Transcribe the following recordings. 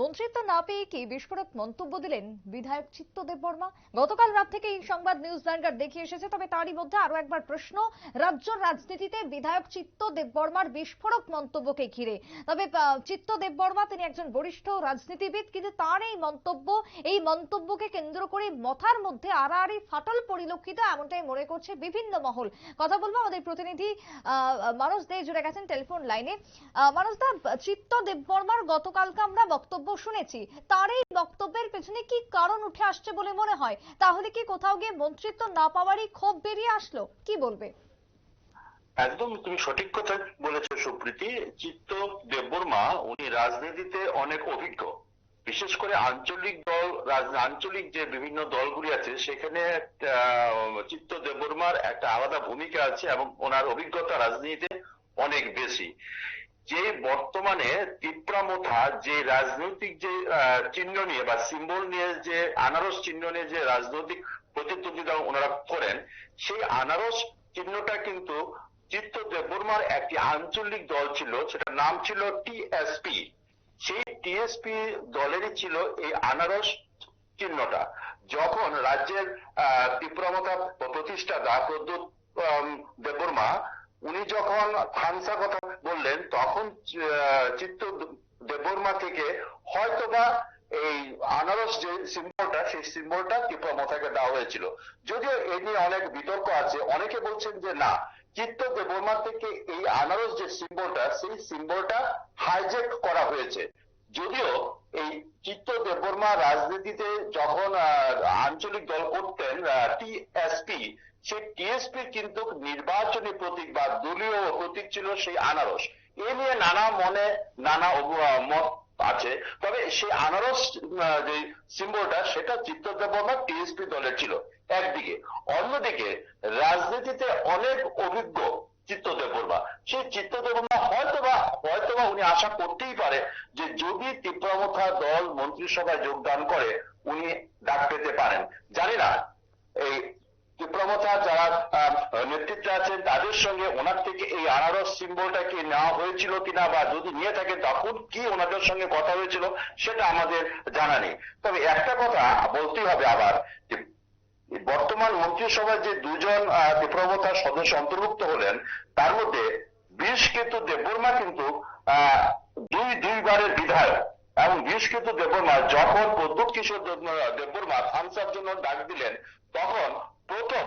মন্ত্রিত্ব না পেয়ে কি বিস্ফোরক মন্তব্য দিলেন বিধায়ক চিত্তদেব বর্মা। গতকাল রাত থেকে এই সংবাদ নিউজ ভ্যানগার্ড দেখিয়ে এসেছে তবে তারই মধ্যে আরও একবার প্রশ্ন রাজ্য রাজনীতিতে বিধায়ক চিত্ত দেববর্মার বিস্ফোরক মন্তব্যকে ঘিরে। তবে আহ, চিত্ত দেববর্মা তিনি একজন বরিষ্ঠ রাজনীতিবিদ কিন্তু তার এই মন্তব্য এই মন্তব্যকে কেন্দ্র করে মথার মধ্যে আড়াআড়ি ফাটল পরিলক্ষিত এমনটাই মনে করছে বিভিন্ন মহল। কথা বলব আমাদের প্রতিনিধি মানস দে জুড়ে গেছেন টেলিফোন লাইনে। মানস দা চিত্ত দেববর্মার গতকালকে আমরা বক্তব্য শুনেছি। তার এই বক্তব্যের পেছনে কি কারণ উঠে আসছে বলে মনে হয়? তাহলে কি কোথাও গিয়ে মন্ত্রিত্ব না পাওয়ারই ক্ষোভ বেরিয়ে আসলো? কি বলবে? একদম তুমি সঠিক কথা বলেছ, সুপ্রীতি। চিত্ত দেববর্মা উনি রাজনীতিতে অনেক অভিজ্ঞ। বিশেষ করে আঞ্চলিক দল আঞ্চলিক যে বিভিন্ন দলগুলি আছে, সেখানে চিত্ত দেববর্মার একটা আলাদা ভূমিকা আছে এবং ওনার অভিজ্ঞতা রাজনীতিতে অনেক বেশি। যে বর্তমানে তিপ্রামথা যে রাজনৈতিক যে চিহ্ন নিয়ে বা সিম্বল নিয়ে যে আনারস চিহ্ন নিয়ে যে রাজনৈতিক প্রতিদ্বন্দ্বিতা ওনারা করেন সেই আনারস চিহ্নটা কিন্তু চিত্ত দেববর্মার একটি আঞ্চলিক দল ছিল সেটার নাম ছিল টিএসপি সেই টিএসপি দলেরই ছিল এই আনারস চিহ্নটা। যখন রাজ্যের আহ, তীব্রমতা প্রতিষ্ঠাতা প্রদ্যুৎ দেববর্মা উনি যখন খানসা কথা বললেন, তখন চিত্ত দেববর্মা থেকে হয়তোবা এই আনারস যে সিম্বলটা সেই সিম্বলটা তীব্রমতাকে দেওয়া হয়েছিল। যদিও এ নিয়ে অনেক বিতর্ক আছে, অনেকে বলছেন যে না, চিত্ত দেববর্মা থেকে এই আনারস যে সিম্বলটা সেই সিম্বলটা হাইজেক করা হয়েছে। যদিও এই চিত্ত দেববর্মা রাজনীতিতে যখন আঞ্চলিক দল করতেন টিএসপি, সেই টিএসপি কিন্তু নির্বাচনী প্রতীক বা দলীয় প্রতীক ছিল সেই আনারস। এ নিয়ে নানা মনে, নানা মত আছে। তবে সেই আনারস যে সিম্বলটা সেটা চিত্ত দেববর্মা টিএসপি দলের ছিল। একদিকে। অন্যদিকে, রাজনীতিতে অনেক অভিজ্ঞ চিত্তদেব বর্মা সেই চিত্তদেব বর্মা হয়তোবা হয়তোবা উনি আশা করতেই পারে যে যদি তীব্রমথা দল মন্ত্রিসভায় যোগদান করে, উনি ডাক পেতে পারেন। জানি না, এই তীব্রমথা যারা নেতৃত্বে আছেন, তাদের সঙ্গে ওনার থেকে এই আনারস সিম্বলটা কি নেওয়া হয়েছিল কিনা বা যদি নিয়ে থাকে তখন কি ওনাদের সঙ্গে কথা হয়েছিল, সেটা আমাদের জানা নেই। তবে একটা কথা বলতেই হবে আবার, যে বর্তমান মন্ত্রিসভায় যে দুজন বিপ্রবতার সদস্য অন্তর্ভুক্ত হলেন, তার মধ্যে বীরস্কেতু দেববর্মা কিন্তু দুই, দুইবারের বিধায়ক। এবং বীরস্কেতু দেববর্মা যখন প্রদ্যুৎ কিশোর দেববর্মা থামসার জন্য ডাক দিলেন, তখন প্রথম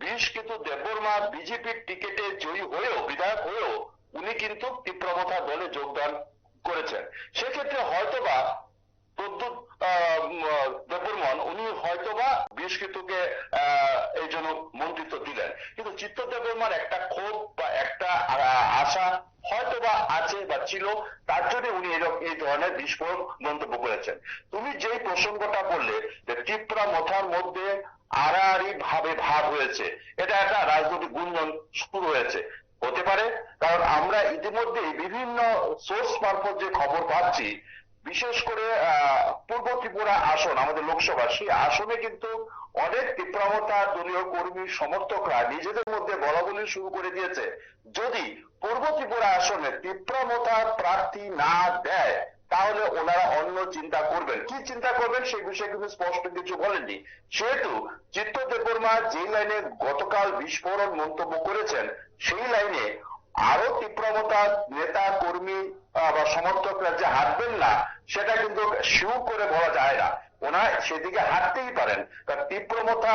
বীরস্কেতু দেববর্মা বিজেপির টিকিটে জয়ী হয়েও, বিধায়ক হয়েও, উনি কিন্তু তীব্রমথা দলে যোগদান করেছেন। সেক্ষেত্রে হয়তোবা প্রদ্যুৎ দেববর্মন উনি হয়তোবা বৃহস্পতিকে এই জন্য মন্ত্রিত্ব দিলেন। কিন্তু চিত্ত দেববর্মার একটা ক্ষোভ বা একটা আশা হয়তোবা আছে বা ছিল, তার জন্য উনি এই ধরনের বিস্ফোরক মন্তব্য করেছেন। তুমি যেই প্রসঙ্গটা বললে যে ত্রিপুরা মথার মধ্যে আড়াআড়ি ভাবে ভাব হয়েছে, এটা একটা রাজনৈতিক গুঞ্জন শুরু হয়েছে। হতে পারে, কারণ আমরা ইতিমধ্যেই বিভিন্ন সোর্স মারফত যে খবর পাচ্ছি বিশেষ করে পূর্ব ত্রিপুরা আসন, আমাদের লোকসভা সেই আসনে কিন্তু অনেক তীব্রমতা দলীয় কর্মী, সমর্থকরা নিজেদের মধ্যে বলা বলি শুরু করে দিয়েছে। যদি পূর্ব ত্রিপুরা আসনে তীব্রমতা প্রার্থী না দেয়, তাহলে ওনারা অন্য চিন্তা করবেন। কি চিন্তা করবেন সেই বিষয়ে কিন্তু স্পষ্ট কিছু বলেননি। সেহেতু চিত্ত দেববর্মা যে লাইনে গতকাল বিস্ফোরণ মন্তব্য করেছেন, সেই লাইনে আরও তীব্রমতা নেতা কর্মী বা সমর্থকরা যে হাঁটবেন না সেটা কিন্তু শিউ করে বলা যায় না। ওনারা সেদিকে হাঁটতেই পারেন। কারণ তীব্রমতা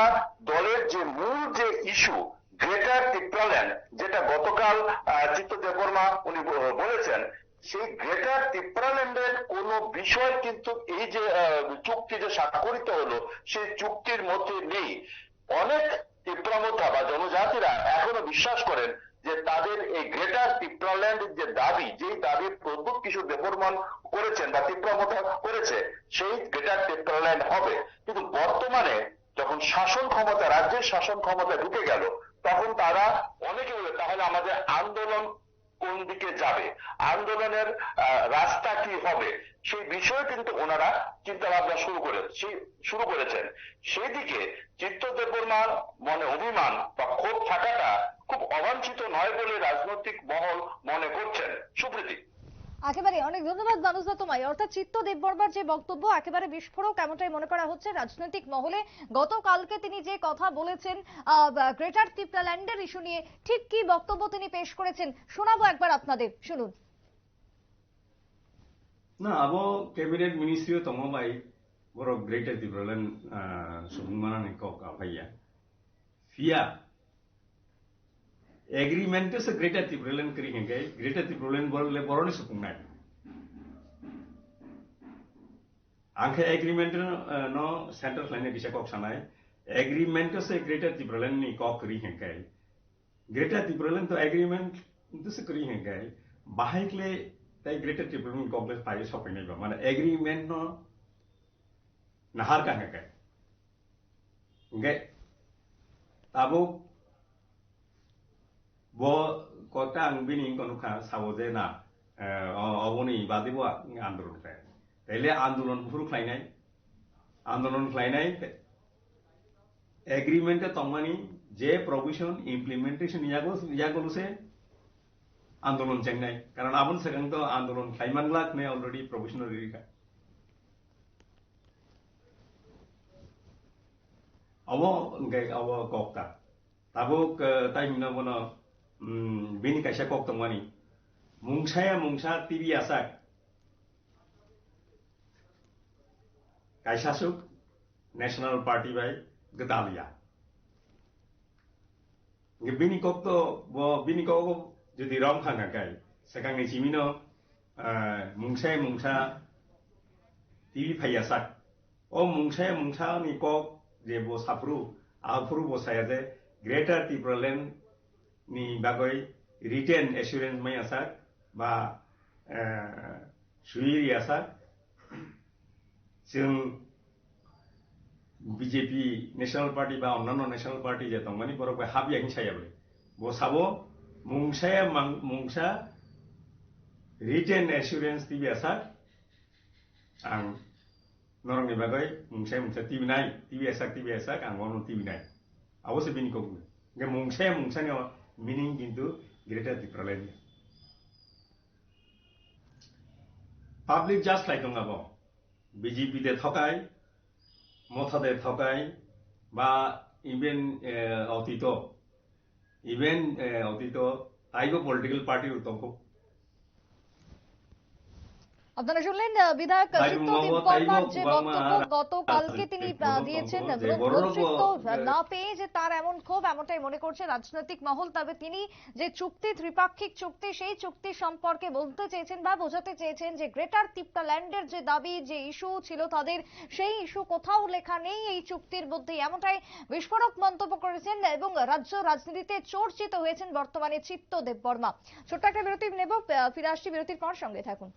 দলের যে মূল যে ইস্যু, গ্রেটার টিপ্রাল্যান্ড যেটা গতকাল চিত্ত দেববর্মা উনি বলেছেন, সেই গ্রেটার টিপ্রাল্যান্ডের কোন বিষয় কিন্তু এই যে চুক্তি যে স্বাক্ষরিত হলো, সেই চুক্তির মধ্যে নেই। অনেক তীব্রমতা বা জনজাতিরা এখনও বিশ্বাস করেন যে তাদের এই গ্রেটার টিপ্রাল্যান্ড যে দাবি, যেই দাবি প্রদ্যুৎ কিশোর দেববর্মন করেছেন বা তীব্রমতা করেছে, সেই গ্রেটার টিপ্রাল্যান্ড হবে। কিন্তু বর্তমানে যখন শাসন ক্ষমতা, রাজ্যের শাসন ক্ষমতা ঢুকে গেল, তখন তারা অনেকে বলে, তাহলে আমাদের আন্দোলন কোন দিকে যাবে? আন্দোলনের রাস্তা কি হবে? সেই বিষয়ে কিন্তু ওনারা চিন্তা ভাবনা শুরু করে শুরু করেছেন। সেই দিকে চিত্ত দেববর্মার মনে অভিমান বা ক্ষোভ থাকাটা খুব অবাঞ্ছিত নয় বলে রাজনৈতিক মহল মনে করছেন সুপ্রীতি। একেবারে অনেক ধন্যবাদ মানুষদা তোমায়। অর্থাৎ চিত্ত দেববর্মার যে বক্তব্য একেবারে বিস্ফোরক এমনটাই মনে করা হচ্ছে রাজনৈতিক মহলে। গতকালকে তিনি যে কথা বলেছেন গ্রেটার ত্রিপ্লাল্যান্ডের ইস্যু নিয়ে ঠিক কি বক্তব্য তিনি পেশ করেছেন শোনাবো একবার আপনাদের। শুনুন। না আবো ক্যাবিনেট કેબિનેટ મિનિસ્ટ્રીઓ તમામાઈ બરો ગ્રેટર તિબ્રલન સુમનાને કોકા ભૈયા ফিয়া एग्रीमेंटेस ग्रेटर थिप्रोलन करेंगे ग्रेटर थिप्रोलन बोलने से सुफुंनाय आंखे एग्रीमेंट न सेंटर लाइन बिसा है एग्रीमेंट से ग्रेटर थिप्रोलननि कक करेंगे ग्रेटर तिब्रेलन तो एग्रीमेंट दिसो करेंगे बाहायले ग्रेटर গ্রেটার ট্রিপলিং কমপ্লেক্স পাই সপে নেবা মানে এগ্রিমেন্ট ন নাহার কাঙ্গা গে তাবো bini kono kha sawo je na অবনি বাদিব আন্দোলন খায় তাইলে আন্দোলন ফুরু খাইনাই আন্দোলন খাইনাই এগ্রিমেন্টে তমানি যে প্রভিশন ইমপ্লিমেন্টেশন ইয়াগো ইয়াগোলুসে আন্দোলন চেন্নাই কারণ আবন সেখান তো আন্দোলন খাইমানলাক নে অলরেডি রিকা awo ngai awo kokta tabuk tai mina bono bini kaisa kok tongmani mungsaya mungsa tibi asak gedalia nge bini kok to bo bini kok যদি রং খাঙ্গা গাই সেখানে চিমিনো মুংসায় মুংসা টিভি ফাইয়া সাক ও মুংসায় মুংসা নি কক যে বো সাফরু আফরু বসায়া যে গ্রেটার টিপ্রলেন্ড নি bagoi রিটেন assurance মাই আসার বা সুইরি আসার जों বিজেপি ন্যাশনাল পার্টি বা অন্যান্য ন্যাশনাল পার্টি যে তংমানি বরক হাবি আহি সাইয়াবলে বসাবো মুংসায়া মুংসা রিটেন এসুরেন্স টিবি আসা আং নরংনি বাগৈ মুংসায় মুংসা টিবি নাই টিবি আসা টিবি আসা আং অন্য টিবি নাই। অবশ্যই বিনি কবু মুংসায়া মুংসানি মিনিং কিন্তু greater the probability. Public just like নাব বিজেপিতে থকাই মথাতে থকাই বা ইভেন অতীত ইভেন অতীত আইগো পলিটিক্যাল পার্টির তখন আপনারা শুনলেন বিধায়ক তাই চিত্ত বাবা, তাই দেববর্মার যে বক্তব্য গতকালকে তিনি দিয়েছেন না পেয়ে যে তার এমন ক্ষোভ এমনটাই মনে করছে রাজনৈতিক মহল। তবে তিনি যে চুক্তি ত্রিপাক্ষিক চুক্তি সেই চুক্তি সম্পর্কে বলতে চেয়েছেন বা বোঝাতে চেয়েছেন যে গ্রেটার তিপ্টাল্যান্ডের যে দাবি যে ইস্যু ছিল তাদের সেই ইস্যু কোথাও লেখা নেই এই চুক্তির মধ্যে। এমনটাই বিস্ফোরক মন্তব্য করেছেন এবং রাজ্য রাজনীতিতে চর্চিত হয়েছেন বর্তমানে চিত্ত দেববর্মা। ছোট্ট একটা বিরতি নেব ফিরে আসছি বিরতির পর সঙ্গে থাকুন।